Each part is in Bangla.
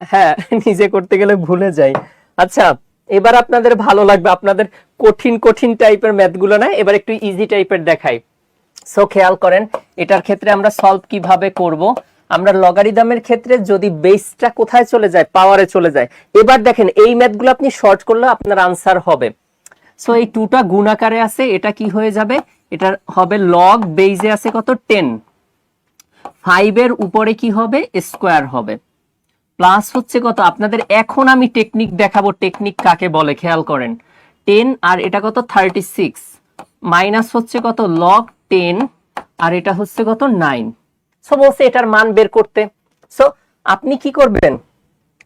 হ্যাঁ নিজে করতে গেলে ভুলে যাই। আচ্ছা এবার আপনাদের ভালো লাগবে, আপনাদের কঠিন কঠিন টাইপের ম্যাথগুলো না, এবার একটু ইজি টাইপের দেখাই। সো খেয়াল করেন, এটার ক্ষেত্রে আমরা সলভ কীভাবে করব? আমরা লগারিদমের ক্ষেত্রে যদি বেসটা কোথায় চলে যায় পাওয়ারে চলে যায়, এবার দেখেন, এই ম্যাথগুলো আপনি শর্ট করলে আপনার আনসার হবে। সো এই টুটা গুণ আকারে আছে, এটা কি হয়ে যাবে? এটা হবে লগ বেইজে আছে কত? টেন ফাইভের উপরে কি হবে? স্কোয়ার হবে। প্লাস হচ্ছে কত? আপনাদের এখন আমি টেকনিক দেখাবো। টেকনিক কাকে বলে? খেয়াল করেন। টেন আর এটা কত? থার্টি সিক্স মাইনাস হচ্ছে কত? লগ টেন আর এটা হচ্ছে কত? নাইন সো বলছে এটার মান বের করতে। সো আপনি কি করবেন?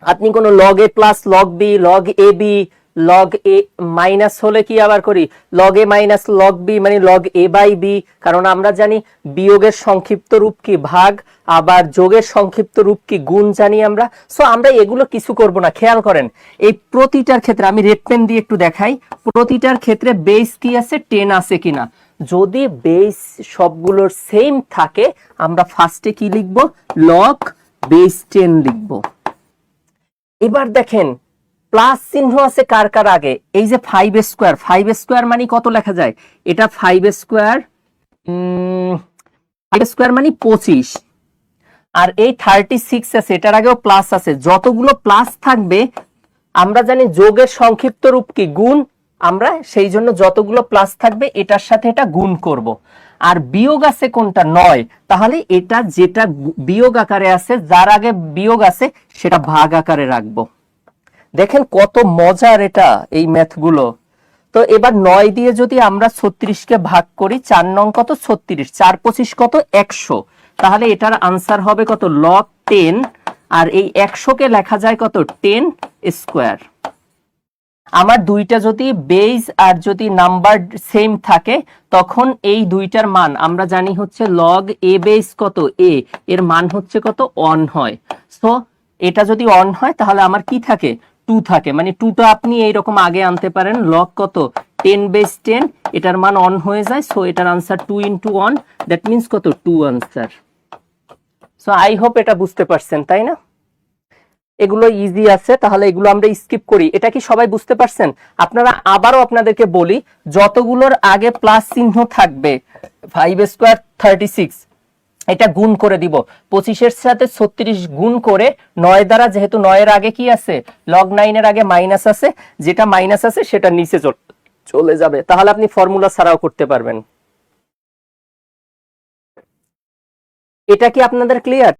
আপনি কোনো log a plus log b log a b log a minus হলে কি আবার করি? Log a minus log b মানে লগ এ বাই বি কারণ আমরা জানি বিয়োগের সংক্ষিপ্ত রূপ কি ভাগ, আবার যোগের সংক্ষিপ্ত রূপ কি গুণ জানি আমরা। সো আমরা এগুলো কিছু করব না, খেয়াল করেন। এই প্রতিটার ক্ষেত্রে আমি রেড দিয়ে একটু দেখাই। প্রতিটার ক্ষেত্রে বেস কি আছে টেন আছে কিনা? যদি বেস সবগুলোর সেম থাকে, আমরা ফার্স্টে কি লিখব? লগ বেস টেন লিখব। এবার দেখেন প্লাস চিহ্ন আছে কার কার আগে? এই যে ফাইভ স্কোয়ার ফাইভ স্কোয়ার মানে কত লেখা যায়? এটা ফাইভ স্কোয়ার ফাইভ স্কোয়ার মানে পঁচিশ। আর এই থার্টি সিক্স আছে, এটার আগেও প্লাস আছে। যতগুলো প্লাস থাকবে, আমরা জানি যোগের সংক্ষিপ্ত রূপ কি? গুণ। আমরা সেই জন্য যতগুলো প্লাস থাকবে, এটার সাথে এটা গুণ করব। আর বিয়োগ আছে কোনটা? নয়। তাহলে এটা যেটা বিয়োগ আকারে আছে, যার আগে বিয়োগ আছে, সেটা ভাগ আকারে রাখব। দেখেন কত মজার এটা, এই ম্যাথগুলো তো এবার নয় দিয়ে যদি আমরা ছত্রিশকে ভাগ করি, চার নং কত ছত্রিশ, চার পঁচিশ কত একশো। তাহলে এটার আনসার হবে কত লগ টেন আর এই একশোকে লেখা যায় কত টেন স্কোয়ার আমার দুইটা যদি বেজ আর যদি নাম্বার সেম থাকে, তখন এই দুইটার মান, আমরা জানি হচ্ছে লগ এ বেস কত এ এর মান হচ্ছে কত অন হয়। সো এটা যদি অন হয়, তাহলে আমার কি থাকে? টু থাকে। মানে টুটা আপনি এইরকম আগে আনতে পারেন। লগ কত? টেন বেস টেন এটার মান অন হয়ে যায়। সো এটার answer two into one that means কত? Two answer so I hope এটা বুঝতে পারছেন, তাই না? এগুলো ইজি আছে, তাহলে এগুলো আমরা স্কিপ করি। এটা কি সবাই বুঝতে পারছেন? আপনারা আবারও আপনাদেরকে বলি, যতগুলোর আগে প্লাস চিহ্ন থাকবে ফাইভ স্কোয়ার থার্টি সিক্স এটা গুণ করে দিব। পঁচিশের সাথে ছত্রিশ গুণ করে নয় দ্বারা, যেহেতু নয়ের আগে কি আছে? লগ নাইনের আগে মাইনাস আছে। যেটা মাইনাস আছে, সেটা নিচে চল- যাবে। তাহলে আপনি ফর্মুলা ছাড়াও করতে পারবেন। এটা কি আপনাদের ক্লিয়ার